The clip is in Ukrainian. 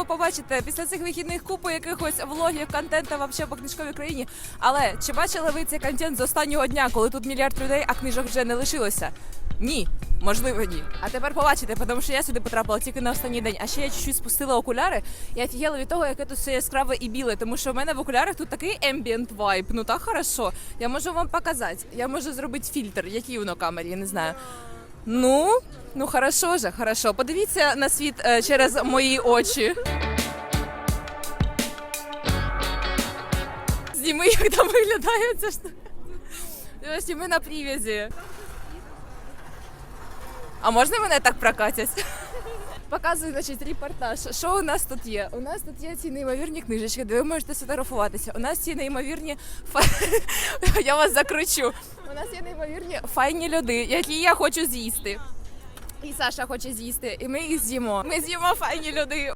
можливо, побачите після цих вихідних купу якихось влогів, контента вообще по книжковій країні. Але чи бачили ви цей контент з останнього дня, коли тут мільярд людей, а книжок вже не лишилося? Ні, можливо, ні. А тепер побачите, тому що я сюди потрапила тільки на останній день. А ще я чуть-чуть спустила окуляри і офігела від того, яке тут все яскраве і біле. Тому що в мене в окулярах тут такий ембієнт вайб. Ну так хорошо. Я можу вам показати. Я можу зробити фільтр, який воно камері, я не знаю. Ну, ну хорошо же, хорошо. Подивіться на світ е, через мої очі. Зніми, як там виглядає ця штука. Зніми на привязі. А можна мене так прокатять? Показую, значить, репортаж. Що у нас тут є? У нас тут є ці неймовірні книжечки, де ви можете сфотографуватися. У нас ці неймовірні я вас закручу. У нас є неймовірні файні люди, які я хочу з'їсти. І Саша хоче з'їсти, і ми їх з'їмо. Ми з'їмо файні люди.